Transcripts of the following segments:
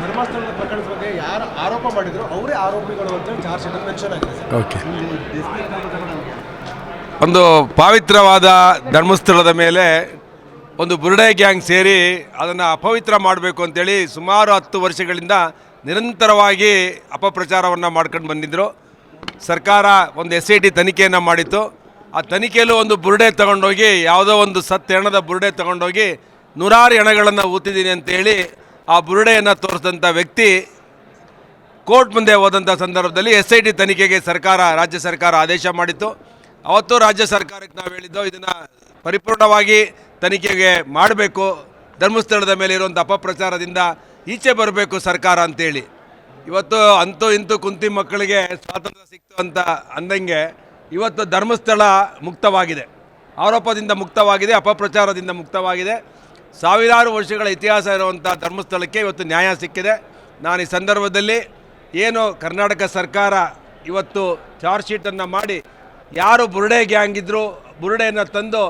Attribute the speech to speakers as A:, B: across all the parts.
A: ಧರ್ಮಸ್ಥಳದ ಪ್ರಕರಣದ ಬಗ್ಗೆ ಯಾರು ಆರೋಪ ಮಾಡಿದ್ರು ಅವರೇ ಆರೋಪಿಗಳು ಅಂತ ಚಾರ್ಜ್ ಶೀಟ್ ಮೆನ್ಷನ್ ಆಗಿದೆ ಸರ್.
B: ಓಕೆ. ಒಂದು ಪವಿತ್ರವಾದ ಧರ್ಮಸ್ಥಳದ ಮೇಲೆ ಒಂದು ಬುರುಡೆ ಗ್ಯಾಂಗ್ ಸೇರಿ ಅದನ್ನು ಅಪವಿತ್ರ ಮಾಡಬೇಕು ಅಂತೇಳಿ ಸುಮಾರು ಹತ್ತು ವರ್ಷಗಳಿಂದ ನಿರಂತರವಾಗಿ ಅಪಪ್ರಚಾರವನ್ನು ಮಾಡ್ಕೊಂಡು ಬಂದಿದ್ದರು ಸರ್ಕಾರ ಒಂದು ಎಸ್ ಐ ಟಿ ತನಿಖೆಯನ್ನು ಮಾಡಿತ್ತು. ಆ ತನಿಖೆಯಲ್ಲೂ ಒಂದು ಬುರುಡೆ ತಗೊಂಡೋಗಿ ಯಾವುದೋ ಒಂದು ಸತ್ತೆಣದ ಹೆಣದ ಬುರುಡೆ ತಗೊಂಡೋಗಿ ನೂರಾರು ಹೆಣಗಳನ್ನು ಊತಿದ್ದೀನಿ ಅಂತೇಳಿ ಆ ಬುರುಡೆಯನ್ನು ತೋರಿಸಿದಂಥ ವ್ಯಕ್ತಿ ಕೋರ್ಟ್ ಮುಂದೆ ಹೋದಂಥ ಸಂದರ್ಭದಲ್ಲಿ ಎಸ್ ಐ ಟಿ ತನಿಖೆಗೆ ಸರ್ಕಾರ, ರಾಜ್ಯ ಸರ್ಕಾರ ಆದೇಶ ಮಾಡಿತ್ತು. ಅವತ್ತು ರಾಜ್ಯ ಸರ್ಕಾರಕ್ಕೆ ನಾವು ಹೇಳಿದ್ದೋ ಇದನ್ನು ಪರಿಪೂರ್ಣವಾಗಿ ತನಿಖೆಗೆ ಮಾಡಬೇಕು, ಧರ್ಮಸ್ಥಳದ ಮೇಲೆ ಇರುವಂಥ ಅಪಪ್ರಚಾರದಿಂದ ಈಚೆ ಬರಬೇಕು ಸರ್ಕಾರ ಅಂತೇಳಿ. ಇವತ್ತು ಅಂತೂ ಇಂತೂ ಕುಂತಿ ಮಕ್ಕಳಿಗೆ ಸ್ವಾತಂತ್ರ್ಯ ಸಿಕ್ತು ಅಂತ ಅಂದಂಗೆ ಇವತ್ತು ಧರ್ಮಸ್ಥಳ ಮುಕ್ತವಾಗಿದೆ. ಆರೋಪದಿಂದ ಮುಕ್ತವಾಗಿದೆ, ಅಪಪ್ರಚಾರದಿಂದ ಮುಕ್ತವಾಗಿದೆ. ಸಾವಿರಾರು ವರ್ಷಗಳ ಇತಿಹಾಸ ಇರುವಂಥ ಧರ್ಮಸ್ಥಳಕ್ಕೆ ಇವತ್ತು ನ್ಯಾಯ ಸಿಕ್ಕಿದೆ. ನಾನು ಈ ಸಂದರ್ಭದಲ್ಲಿ ಏನು ಕರ್ನಾಟಕ ಸರ್ಕಾರ ಇವತ್ತು ಚಾರ್ಜ್ ಶೀಟನ್ನು ಮಾಡಿ ಯಾರು ಬುರುಡೆ ಗ್ಯಾಂಗ್ ಇದ್ದರು ಬುರುಡೆಯನ್ನು ತಂದು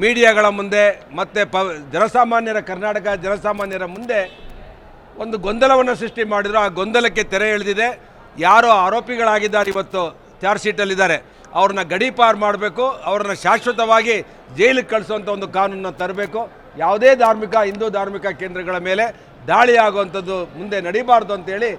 B: ಮೀಡಿಯಾಗಳ ಮುಂದೆ ಮತ್ತು ಪ ಜನಸಾಮಾನ್ಯರ ಕರ್ನಾಟಕ ಜನಸಾಮಾನ್ಯರ ಮುಂದೆ ಒಂದು ಗೊಂದಲವನ್ನು ಸೃಷ್ಟಿ ಮಾಡಿದ್ರು. ಆ ಗೊಂದಲಕ್ಕೆ ತೆರೆ ಎಳೆದಿದೆ. ಯಾರು ಆರೋಪಿಗಳಾಗಿದ್ದಾರೆ ಇವತ್ತು ಚಾರ್ಜ್ ಶೀಟಲ್ಲಿದ್ದಾರೆ. ಅವ್ರನ್ನ ಗಡೀಪಾರು ಮಾಡಬೇಕು. ಅವ್ರನ್ನ ಶಾಶ್ವತವಾಗಿ ಜೈಲಿಗೆ ಕಳಿಸುವಂಥ ಒಂದು ಕಾನೂನನ್ನು ತರಬೇಕು. ಯಾವುದೇ ಧಾರ್ಮಿಕ ಹಿಂದೂ ಧಾರ್ಮಿಕ ಕೇಂದ್ರಗಳ ಮೇಲೆ ದಾಳಿ ಆಗುವಂಥದ್ದು ಮುಂದೆ ನಡೀಬಾರ್ದು ಅಂತೇಳಿ